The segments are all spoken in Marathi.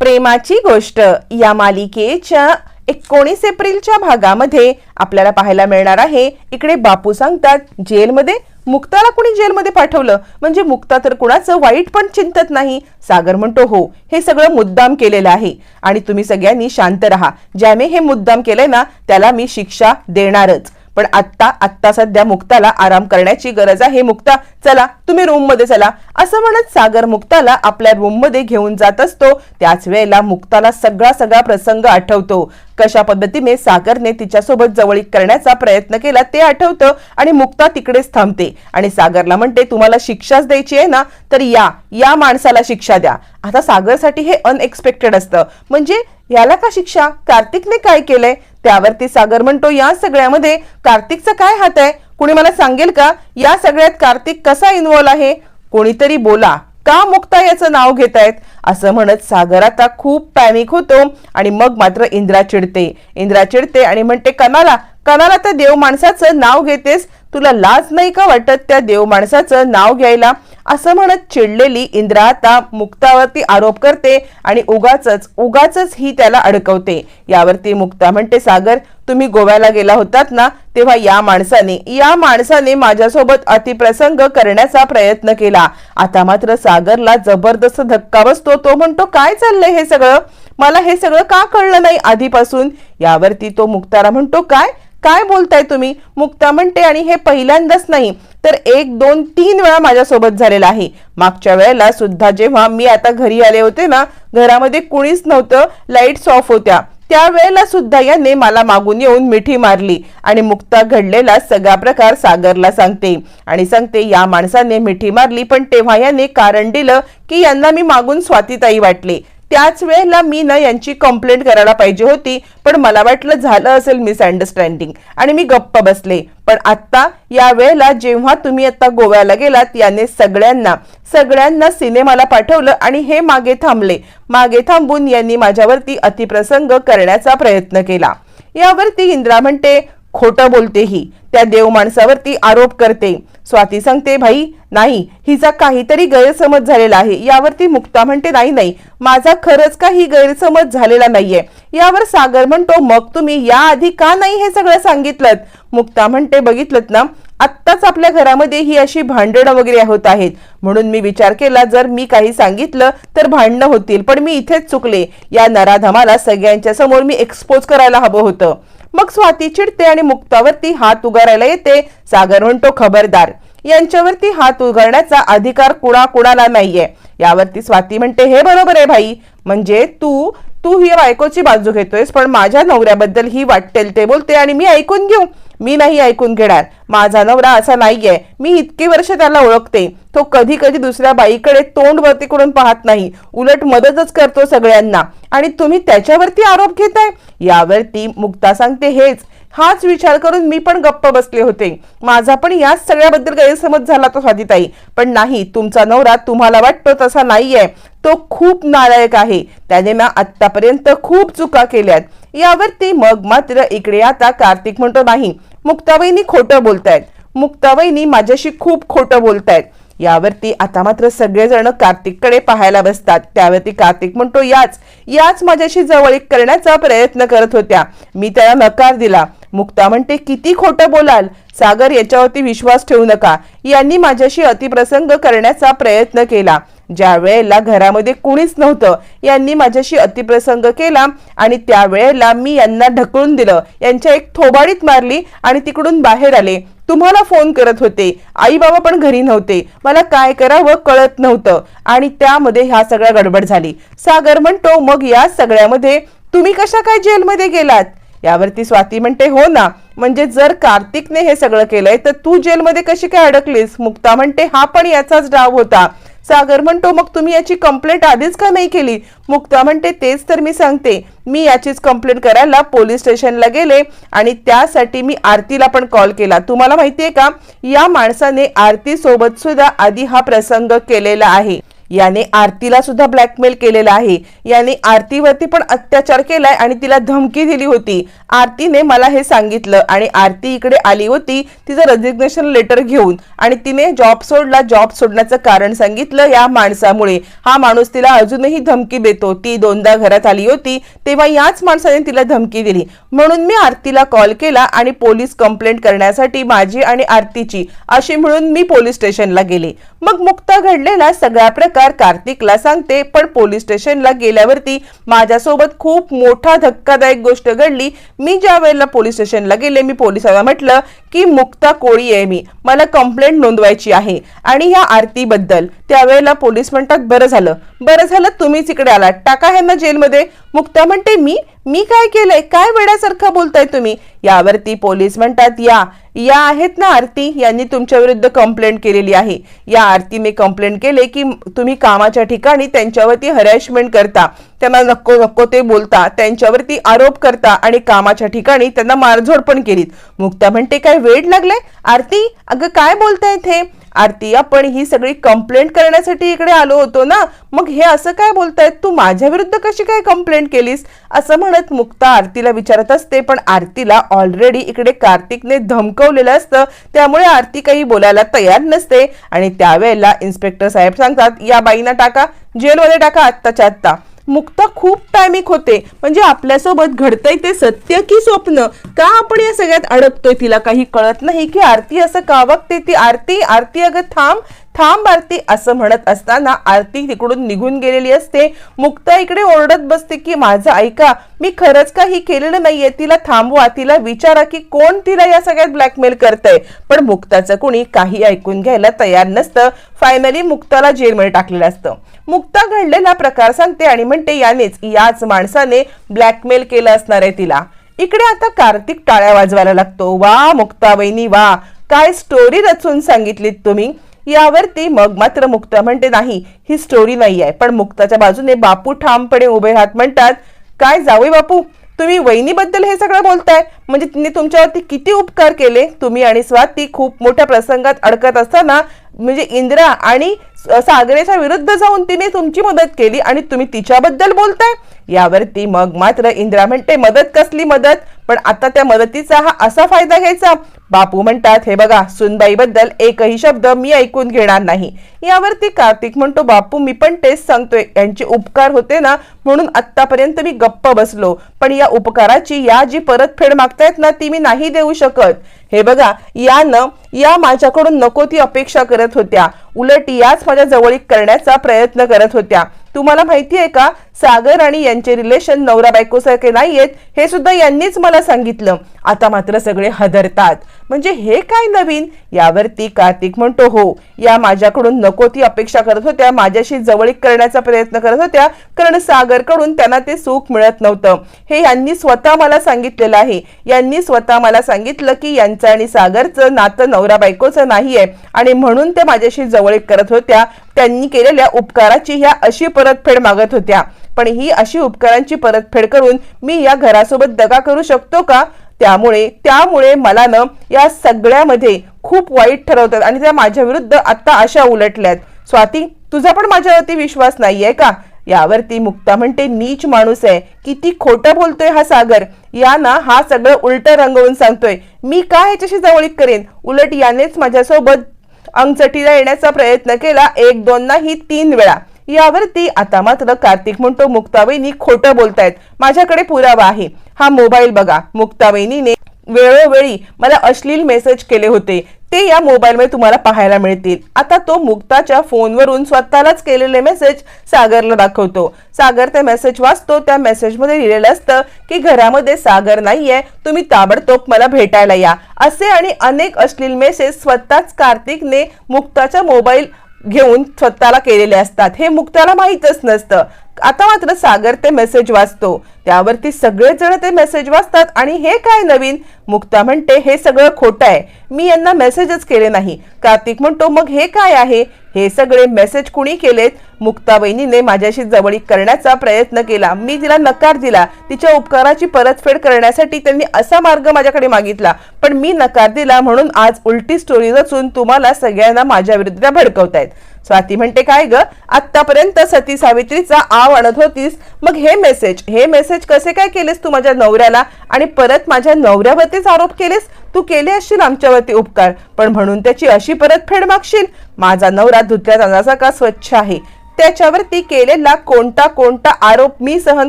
प्रेमाची गोष्ट. या मालिकेच्या एकोणीस एप्रिलच्या भागामध्ये आपल्याला पाहायला मिळणार आहे. इकडे बापू सांगतात जेलमध्ये? मुक्ताला कुणी जेलमध्ये पाठवलं? म्हणजे मुक्ता तर कुणाचं वाईट पण चिंतत नाही. सागर म्हणतो हो हे सगळं मुद्दाम केलेलं आहे. आणि तुम्ही सगळ्यांनी शांत राहा. ज्याने हे मुद्दाम केलंय ना त्याला मी शिक्षा देणारच. पण आत्ता आत्ता सध्या मुक्ताला आराम करण्याची गरज आहे. मुक्ता चला तुम्ही रूममध्ये चला. असं म्हणत सागर मुक्ताला आपल्या रूममध्ये घेऊन जात असतो. त्याच वेळेला मुक्ताला सगळा सगळा प्रसंग आठवतो. कशा पद्धतीने सागरने तिच्यासोबत जवळीक करण्याचा प्रयत्न केला ते आठवतं आणि मुक्ता तिकडेच थांबते. आणि सागरला म्हणते तुम्हाला शिक्षाच द्यायची आहे ना? तर या या माणसाला शिक्षा द्या. आता सागरसाठी हे अनएक्सपेक्टेड असतं. म्हणजे याला का शिक्षा? कार्तिकने काय केलंय? त्यावरती सागर म्हणतो या सगळ्यामध्ये कार्तिकचा काय हात आहे? कुणी मला सांगेल का? या सगळ्यात कार्तिक कसा इन्व्हॉल्व आहे? कोणीतरी बोला. का मुक्ता याचं नाव घेत आहेत असं म्हणत सागर आता खूप पॅनिक होतो आणि मग मात्र इंद्रा चिडते. इंद्रा चिडते आणि म्हणते कनाला कनाला त्या देव माणसाचं नाव घेतेस. तुला लाज नाही का वाटत त्या देव माणसाचं नाव घ्यायला? असं म्हणत चिडलेली इंद्रा आता मुक्तावरती आरोप करते आणि उगाच उगाच ही त्याला अडकवते. यावरती मुक्ता म्हणते सागर तुम्ही गोव्याला गेला होतात ना तेव्हा या माणसाने या माणसाने माझ्यासोबत अतिप्रसंग करण्याचा प्रयत्न केला. आता मात्र सागरला जबरदस्त धक्का बसतो तो म्हणतो काय चाललंय हे सगळं? मला हे सगळं का कळलं नाही आधीपासून? यावरती तो मुक्तारा म्हणतो काय? काय बोलताय तुम्ही? मुक्ता म्हणते आणि हे पहिल्यांदाच नाही तर एक दोन तीन वेळा माझ्यासोबत झालेला आहे. मागच्या वेळेला सुद्धा जेव्हा मी आता घरी आले होते ना घरामध्ये कुणीच नव्हतं लाईट्स ऑफ होत्या. त्यावेळेला सुद्धा याने मला मागून येऊन मिठी मारली आणि मुक्ता घडलेला सगळा प्रकार सागरला सांगते. आणि सांगते या माणसाने मिठी मारली पण तेव्हा याने कारण दिलं की यांना मी मागून स्वातीताई वाटले. त्याच वेळेला मी ना यांची कंप्लेंट करायला पाहिजे होती. पण मला वाटलं झालं असेल मिसअंडरस्टँडिंग आणि मी गप्प बसले. पण आत्ता या वेळेला जेव्हा तुम्ही आता गोव्याला गेलात याने सगळ्यांना सगळ्यांना सिनेमाला पाठवलं आणि हे मागे थांबले. मागे थांबून यांनी माझ्यावरती अतिप्रसंग करण्याचा प्रयत्न केला. यावरती इंद्रा म्हणते खोटं बोलते ही त्या देव माणसावरती आरोप करते. स्वाती सांगते भाई नाही हिचा काहीतरी गैरसमज झालेला आहे. यावरती मुक्ता म्हणते नाही नाही माझा खरंच काही गैरसमज झालेला नाहीये. यावर सागर म्हणतो मग तुम्ही याआधी का नाही हे सगळं सांगितलं मुक्ता म्हणते बघितलं ना आत्ताच आपल्या घरामध्ये ही अशी भांडणं वगैरे होत आहेत. म्हणून मी विचार केला जर मी काही सांगितलं तर भांडणं होतील पण मी इथेच चुकले. या नराधमाला सगळ्यांच्या समोर मी एक्सपोज करायला हवं होतं. मग स्वाती चिडते आणि मुक्तावरती हात उगारायला येते. सागर म्हणतो खबरदार. यांच्यावरती हात उगारण्याचा अधिकार कुणा कुणाला नाहीये. यावरती स्वाती म्हणते हे बरोबर आहे भाई. म्हणजे तू तू ही बायकोची बाजू घेतोयस पण माझ्या नवऱ्याबद्दल ही वाटेल ते बोलते आणि मी ऐकून घेऊ. मी नाही ऐकून घेणार. माझा नवरा असा नाहीये. मी इतकी वर्ष त्याला ओळखते. तो कधी कधी दुसऱ्या बाईकडे तोंड वरती करून पाहत नाही. उलट मदतच करतो सगळ्यांना. आणि तुम्ही त्याच्यावरती आरोप घेताय? यावरती मुक्ता सांगते हेच हाच विचार करून मी पण गप्प बसले होते. माझा पण याच सगळ्याबद्दल गैरसमज झाला तो स्वादिताई पण नाही तुमचा नवरा तुम्हाला वाटतो तसा नाहीये. तो खूप नालायक आहे. त्याने ना आतापर्यंत खूप चुका केल्यात. यावरती मग मात्र इकडे आता कार्तिक म्हणतो नाही मुक्ताबाईंनी खोटं बोलतायत. मुक्ताबाईंनी माझ्याशी खूप खोटं बोलतायत. यावरती आता मात्र सगळेजण कार्तिककडे पाहायला बसतात. त्यावरती कार्तिक म्हणतो याच याच माझ्याशी जवळीक करण्याचा प्रयत्न करत होत्या. मी त्याला नकार दिला. मुक्ता म्हणते किती खोटं बोलाल. सागर याच्यावरती विश्वास ठेवू नका. यांनी माझ्याशी अतिप्रसंग करण्याचा प्रयत्न केला. ज्या वेळेला घरामध्ये कुणीच नव्हतं यांनी माझ्याशी अतिप्रसंग केला आणि त्यावेळेला मी यांना ढकलून दिलं. यांच्या एक थोबाडीत मारली आणि तिकडून बाहेर आले. तुम्हाला फोन करत होते. आई बाबा पण घरी नव्हते. मला काय करावं कळत नव्हतं. आणि त्यामध्ये ह्या सगळ्या गडबड झाली. सागर म्हणतो मग या सगळ्यामध्ये तुम्ही कशा काय जेलमध्ये गेलात? यावरती स्वाती म्हणते हो ना. म्हणजे जर कार्तिकने हे सगळं केलंय तर तू जेलमध्ये कशी काय अडकलीस? मुक्ता म्हणते हा पण याचाच डाव होता. सागर म्हणतो मग तुम्ही याची कंप्लेंट आधीच का नाही केली? मुक्ता म्हणते तेच तर मी सांगते. मी याचीच कंप्लेंट करायला पोलीस स्टेशनला गेले आणि त्यासाठी मी आरतीला पण कॉल केला. तुम्हाला माहितीये का या माणसाने आरती सोबत सुद्धा आधी हा प्रसंग केलेला आहे. याने आरतीला सुद्धा ब्लॅकमेल केलेला आहे. याने आरतीवरती पण अत्याचार केलाय आणि तिला धमकी दिली होती. आरतीने मला हे सांगितलं आणि आरती इकडे आली होती. तिचं रेजिग्नेशन लेटर घेऊन आणि तिने जॉब सोडला. जॉब सोडण्याचं कारण सांगितलं या माणसामुळे. हा माणूस तिला अजूनही धमकी देतो. ती दोनदा घरात आली होती. तेव्हा याच माणसाने तिला धमकी दिली. म्हणून मी आरतीला कॉल केला आणि पोलीस कंप्लेंट करण्यासाठी माझी आणि आरतीची अशी म्हणून मी पोलीस स्टेशनला गेले. मग मुक्ता घडलेला सगळा प्रकार कार्तिकला सांगते पण पोलीस स्टेशनला गेल्यावरती माझ्यासोबत खूप मोठा धक्कादायक गोष्ट घडली. मी ज्या वेळेला पोलीस स्टेशनला गेले मी पोलिसांना म्हटलं की मुक्ता कोळी आहे मी. मला कंप्लेंट नोंदवायची आहे. आणि ह्या आरतीबद्दल त्यावेळेला पोलीस म्हणतात बरं झालं. बरं झालं तुम्हीच इकडे आलात. टाका ह्यांना जेलमध्ये. मुक्ता म्हणते मी? मी काय केलंय? काय वेड्यासारखं बोलताय तुम्ही? यावरती पोलीस म्हणतात या या आहेत ना आरती. यांनी तुमच्या विरुद्ध कंप्लेंट केलेली आहे. या आरतीने कंप्लेंट केले की तुम्ही कामाच्या ठिकाणी त्यांच्यावरती हरॅशमेंट करता. त्यांना नको नको ते बोलता. त्यांच्यावरती आरोप करता आणि कामाच्या ठिकाणी त्यांना मारझोड पण केलीत. मुक्ता म्हणते काय वेळ लागलाय? आरती अगं काय बोलतायत हे आरती आपण ही सगळी कंप्लेंट करण्यासाठी इकडे आलो होतो ना? मग हे असं काय बोलतायत? तू माझ्या विरुद्ध कशी काय कंप्लेंट केलीस? असं म्हणत मुक्ता आरतीला विचारत असते पण आरतीला ऑलरेडी इकडे कार्तिकने धमकवलेलं असतं. त्यामुळे आरती काही बोलायला तयार नसते. आणि त्यावेळेला इन्स्पेक्टर साहेब सांगतात या बाईंना टाका जेलमध्ये टाका आत्ताच्या आत्ता. मुक्ता खूप टायमिक होते. म्हणजे आपल्यासोबत घडतंय ते सत्य की स्वप्न? का आपण या सगळ्यात अडकतोय? तिला काही कळत नाही की आरती असं का वागते ती आरती आरती अगं थांब. थांब आरती असं म्हणत असताना आरती तिकडून निघून गेलेली असते. मुक्ता इकडे ओरडत बसते की माझं ऐका मी खरंच काही केलेलं नाहीये. तिला थांबवा. तिला विचारा की कोण तिला या सगळ्यात ब्लॅकमेल करतंय. पण मुक्ताचं कुणी काही ऐकून घ्यायला तयार नसतं. फायनली मुक्ताला जेलमध्ये टाकलेलं असतं. मुक्ता घडलेला प्रकार सांगते आणि म्हणते यानेच याच माणसाने ब्लॅकमेल केलं असणार आहे तिला. इकडे आता कार्तिक टाळ्या वाजवायला लागतो. वा मुक्ता वहिनी वा. काय स्टोरी रचून सांगितलीत तुम्ही? यावरती मग मात्र मुक्ता म्हणते नाही ही स्टोरी नाही आहे पण मुक्ताच्या बाजूने बापू ठामपणे उभे राहत म्हणतात काय जावे बापू तुम्ही वहिनीबद्दल हे सगळं बोलताय? म्हणजे तिने तुमच्यावरती किती उपकार केले? तुम्ही आणि स्वाती खूप मोठ्या प्रसंगात अडकत असताना म्हणजे इंदिरा आणि सागरेच्या विरुद्ध जाऊन तिने तुमची मदत केली आणि तुम्ही तिच्याबद्दल बोलताय. यावरती मग मात्र इंदिरा म्हणते मदत कसली मदत? पण आता त्या मदतीचा हा असा फायदा घ्यायचा. बापू म्हणतात हे बघा सुनबाईबद्दल एकही शब्द मी ऐकून घेणार नाही. यावरती कार्तिक म्हणतो बापू मी पण तेच सांगतोय. यांचे उपकार होते ना म्हणून आतापर्यंत मी गप्प बसलो. पण या उपकाराची या जी परतफेड मागतायत ना ती मी नाही देऊ शकत. हे बघा यानं या माझ्याकडून नको ती अपेक्षा करत होत्या. उलट याच माझ्या जवळीक करण्याचा प्रयत्न करत होत्या. तुम्हाला माहिती आहे का? सागर आणि यांचे रिलेशन नवरा बायकोसारखे नाहीयेत हे सुद्धा यांनीच मला सांगितलं. आता मात्र सगळे हदरतात. म्हणजे हे काय नवीन? यावरती कार्तिक म्हणतो हो या माझ्याकडून नको ती अपेक्षा करत होत्या. माझ्याशी जवळीक करण्याचा प्रयत्न करत होत्या. कारण सागरकडून त्यांना ते सुख मिळत नव्हतं. हे यांनी स्वतः मला सांगितलेलं आहे. यांनी स्वतः मला सांगितलं की यांचं आणि सागरचं नातं नवरा बायकोचं नाहीये. आणि म्हणून ते माझ्याशी जवळीक करत होत्या. त्यांनी केलेल्या उपकाराची ह्या अशी परतफेड मागत होत्या. पण ही अशी उपकारांची परतफेड करून मी या घरासोबत दगा करू शकतो का? त्यामुळे त्यामुळे मला ना या सगळ्यामध्ये खूप वाईट ठरवतात आणि त्या माझ्या विरुद्ध आता अशा उलटल्यात. स्वाती तुझा पण माझ्यावरती विश्वास नाहीये का? यावरती मुक्ता म्हणते नीच माणूस आहे. किती खोटं बोलतोय हा सागर. या ना हा सगळं उलट रंगवून सांगतोय. मी का ह्याच्याशी जवळीक करेन? उलट यानेच माझ्यासोबत अंगचटीला येण्याचा प्रयत्न केला एक दोन नाही तीन वेळा. यावरती आता मात्र कार्तिक म्हणतो मुक्तावेनी खोटं बोलतायत. माझ्याकडे पुरावा आहे. हा मोबाईल बघा. मुक्तावेनीने वेळोवेळी मला अश्लील मेसेज केले होते. ते या मोबाईलमध्ये तुम्हाला पाहायला मिळतील. आता तो मुक्ताच्या फोनवरून स्वतःलाच केलेले मेसेज सागरला दाखवतो. सागर ते मेसेज वाचतो. त्या मेसेजमध्ये लिहिलेलं असतं की घरामध्ये सागर नाहीये. तुम्ही ताबडतोब मला भेटायला या. असे आणि अनेक अश्लील मेसेज स्वतःच कार्तिकने मुक्ताच्या मोबाईल घेऊन स्वतःला केलेले असतात. हे मुक्ताला माहीतच नसतं. आता मात्र सागर ते मेसेज वाचतो. त्यावरती सगळेजण ते मेसेज वाचतात आणि हे काय नवीन? मुक्ता म्हणते हे सगळं खोटं आहे. मी यांना मेसेजच केले नाही. कार्तिक म्हणतो मग हे काय आहे? हे सगळे मेसेज कुणी केलेत? मुक्ता बहिणीने माझ्याशी जवळीक करण्याचा प्रयत्न केला. मी तिला नकार दिला. तिच्या उपकाराची परतफेड करण्यासाठी त्यांनी असा मार्ग माझ्याकडे मागितला. पण मी नकार दिला म्हणून आज उलटी स्टोरी रचून तुम्हाला सगळ्यांना माझ्या विरुद्ध भडकवतायत. स्वाती म्हणते काय ग? आतापर्यंत सती सावित्रीचा आव आणत होतीस. मग हे मेसेज हे मेसेज कसे काय केलेस तू माझ्या नवऱ्याला? आणि परत माझ्या नवऱ्यावरतीच आरोप केलेस? तू केले असशील आमच्यावरती उपकार. पण म्हणून त्याची अशी परतफेड मागशील. माझा नवरा धुतल्या तांदळाचा का स्वच्छ आहे. त्याच्यावरती केलेला कोणता कोणता आरोप मी सहन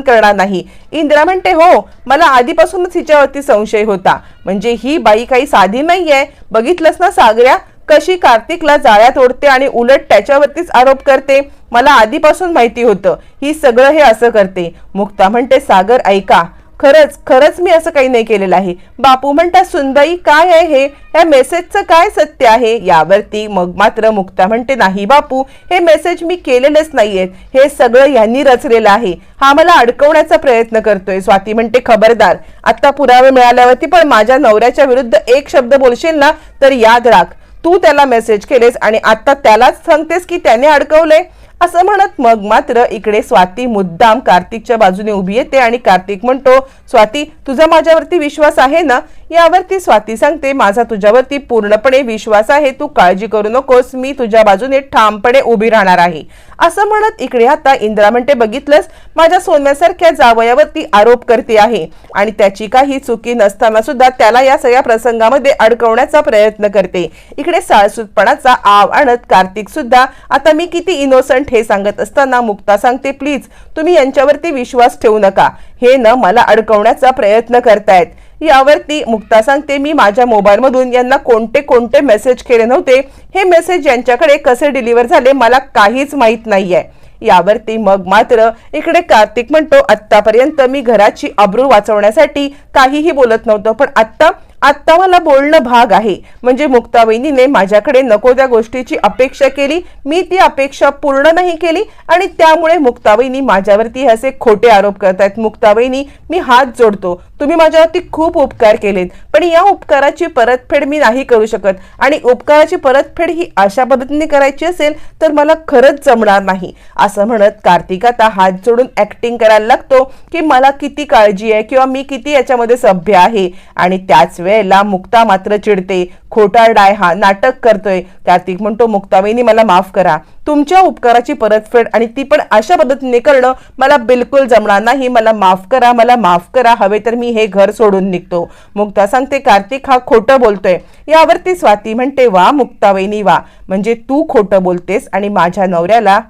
करणार नाही. इंदिरा म्हणते हो मला आधीपासूनच हिच्यावरती संशय होता. म्हणजे ही बाई काही साधी नाहीये. बघितलंस ना सागऱ्या? कशी कार्तिकला जाळ्यात ओढते आणि उलट त्याच्यावरतीच आरोप करते मला आधीपासून माहिती होतं. ही सगळं हे असं करते. मुक्ता म्हणते सागर ऐका. खरंच खरंच मी असं काही नाही केलेलं आहे. बापू म्हणतात सुंदई काय आहे हे? या मेसेजचं काय सत्य आहे? यावरती मग मात्र मुक्ता म्हणते नाही बापू हे मेसेज मी केलेलंच नाहीयेत हे सगळं यांनी रचलेलं आहे. हा मला अडकवण्याचा प्रयत्न करतोय. स्वाती म्हणते खबरदार. आता पुरावे मिळाल्यावरती पण माझ्या नवऱ्याच्या विरुद्ध एक शब्द बोलशील ना तर याद राख. तू त्याला मेसेज केलेस आणि आता त्यालाच सांगतेस की त्याने अडकवलंय. असं म्हणत मग मात्र इकडे स्वाती मुद्दाम कार्तिकच्या बाजूने उभी येते आणि कार्तिक म्हणतो स्वाती तुझा माझ्यावरती विश्वास आहे ना? यावरती स्वाती सांगते माझा तुझ्यावरती पूर्णपणे विश्वास आहे तू काळजी करू नकोस मी तुझ्या बाजूने ठामपणे उभी राहणार आहे. असं म्हणत इकडे आता इंद्रा म्हणते बघितलंस माझ्या सोन्यासारख्या जावयावरती आरोप करते आहे आणि त्याची काही चुकी नसताना सुद्धा त्याला या सगळ्या प्रसंगामध्ये अडकवण्याचा प्रयत्न करते. इकडे साळसूतपणाचा आव आणत कार्तिक सुद्धा आता मी किती इनोसंट हे सांगत असताना मुक्ता सांगते प्लीज तुम्ही यांच्यावरती विश्वास ठेवू नका. हे न मला अडकवण्याचा प्रयत्न करतायत. यावरती मुक्ता सांगते मी माझ्या मोबाईलमधून यांना कोणते कोणते मेसेज केले नव्हते? हे मेसेज यांच्याकडे कसे डिलिव्हर झाले मला काहीच माहीत नाहीये. यावरती मग मात्र इकडे कार्तिक म्हणतो आत्तापर्यंत मी घराची अब्रू वाचवण्यासाठी काहीही बोलत नव्हतं पण आत्ता आत्ता मला बोलणं भाग आहे. म्हणजे मुक्तावहिनीने माझ्याकडे नको त्या गोष्टीची अपेक्षा केली. मी ती अपेक्षा पूर्ण नाही केली आणि त्यामुळे मुक्तावहिनी माझ्यावरती असे खोटे आरोप करतायत. मुक्तावहिनी मी हात जोडतो. तुम्ही माझ्यावरती खूप उपकार केलेत. पण या उपकाराची परतफेड मी नाही करू शकत. आणि उपकाराची परतफेड ही अशा पद्धतीने करायची असेल तर मला खरंच जमणार नाही. असं म्हणत कार्तिक आता हात जोडून ऍक्टिंग करायला लागतो की मला किती काळजी आहे किंवा मी किती याच्यामध्ये सभ्य आहे? आणि त्याच वेळेला मुक्ता मात्र चिडते. खोटारडाय हा नाटक करतोय. कार्तिक म्हणतो मुक्ताबाईंनी मला माफ करा. तुमच्या उपकाराची परतफेड आणि ती पण अशा पद्धतीने करणं मला बिलकुल जमणार नाही. मला माफ करा मला माफ करा. हवे तर मी हे घर सोडून निघतो. मुक्ता सांगते कार्तिक हा खोटं बोलतोय. यावरती स्वाती म्हणते वा मुक्ताबाईनी वा. म्हणजे तू खोटं बोलतेस आणि माझ्या नवऱ्याला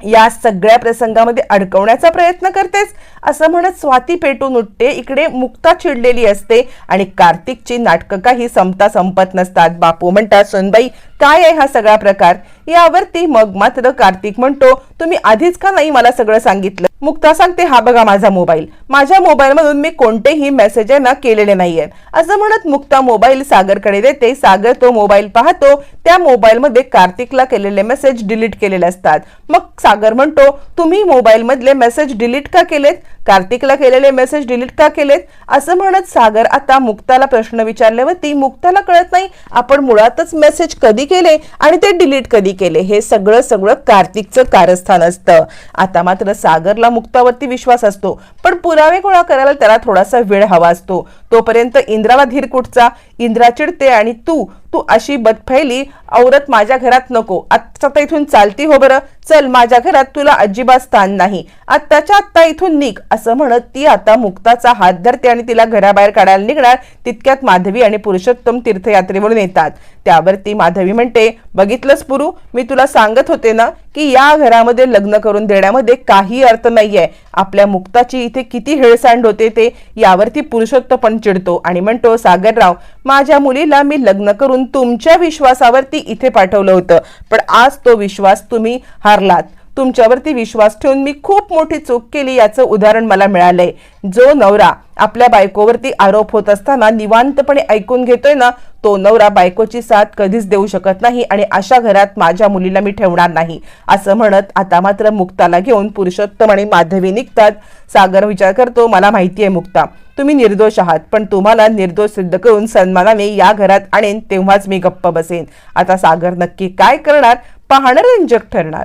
या सगळ्या प्रसंगामध्ये अडकवण्याचा प्रयत्न करतेस असं म्हणत स्वाती पेटून उठते इकडे मुक्ता चिडलेली असते आणि कार्तिकची नाटकं काही संपता संपत नसतात. बापू म्हणतात सोनबाई काय आहे हा सगळा प्रकार? यावरती मग मात्र कार्तिक म्हणतो तुम्ही आधीच का नाही मला सगळं सांगितलं? मुक्ता सांगते हा बघा माझा मोबाईल. माझ्या मोबाईल मधून मी कोणतेही मेसेज यांना ना केलेले नाहीये. असं म्हणत मुक्ता मोबाईल सागरकडे देते. सागर तो मोबाईल पाहतो. त्या मोबाईल मध्ये कार्तिकला केलेले मेसेज डिलीट केलेले असतात. मग सागर म्हणतो तुम्ही मोबाईल मधले मेसेज डिलीट का केलेत? कार्तिकला केलेले मेसेज डिलीट का केलेत? असं म्हणत सागर आता मुक्ताला प्रश्न विचारल्यावरती मुक्ताला कळत नाही आपण मुळातच मेसेज कधी केले आणि ते डिलीट कधी केले. हे सगळं सगळं कार्तिकचं कारस्थान असतं. आता मात्र सागरला मुक्तावरती विश्वास असतो. पण पुरावे गोळा करायला त्याला थोडासा वेळ हवा असतो. तोपर्यंत इंद्राला धीर कुठचा? इंद्रा चिडते आणि तू तू अशी बदफैली औरत माझ्या घरात नको. आत्ता तर इथून चालती हो बरं. चल माझ्या घरात तुला अजिबात स्थान नाही. आत्ताच्या आत्ता इथून निघ. असं म्हणत ती आता मुक्ताचा हात धरते आणि तिला घराबाहेर काढायला निघणार. तितक्यात माधवी आणि पुरुषोत्तम तीर्थयात्रेवरून येतात. त्यावरती माधवी म्हणते बघितलंस पुरू? मी तुला सांगत होते ना की या घरामध्ये लग्न करून देण्यामध्ये काही अर्थ नाहीये. आपल्या मुक्ताची इथे किती हेळसांड होते ते यावरती पुरुषोत्तम पण चिडतो आणि म्हणतो सागरराव माझ्या मुलीला मी लग्न करून तुमच्या विश्वासावरती इथे पाठवलं होतं. पण आज तो विश्वास तुम्ही हारलात. तुमच्यावरती विश्वास ठेवून मी खूप मोठी चूक केली याचं उदाहरण मला मिळालंय. जो नवरा आपल्या बायकोवरती आरोप होत असताना निवांतपणे ऐकून घेतोय ना तो नवरा बायकोची साथ कधीच देऊ शकत नाही आणि अशा घरात माझ्या मुलीला मी ठेवणार नाही. असं म्हणत आता मात्र मुक्ताला घेऊन पुरुषोत्तम आणि माधवी निघतात. सागर विचार करतो मला माहिती आहे मुक्ता तुम्ही निर्दोष आहात पण तुम्हाला निर्दोष सिद्ध करून सन्मानाने या घरात आणेन तेव्हाच मी गप्प बसेन. आता सागर नक्की काय करणार? पाहणं रंजक ठरणार.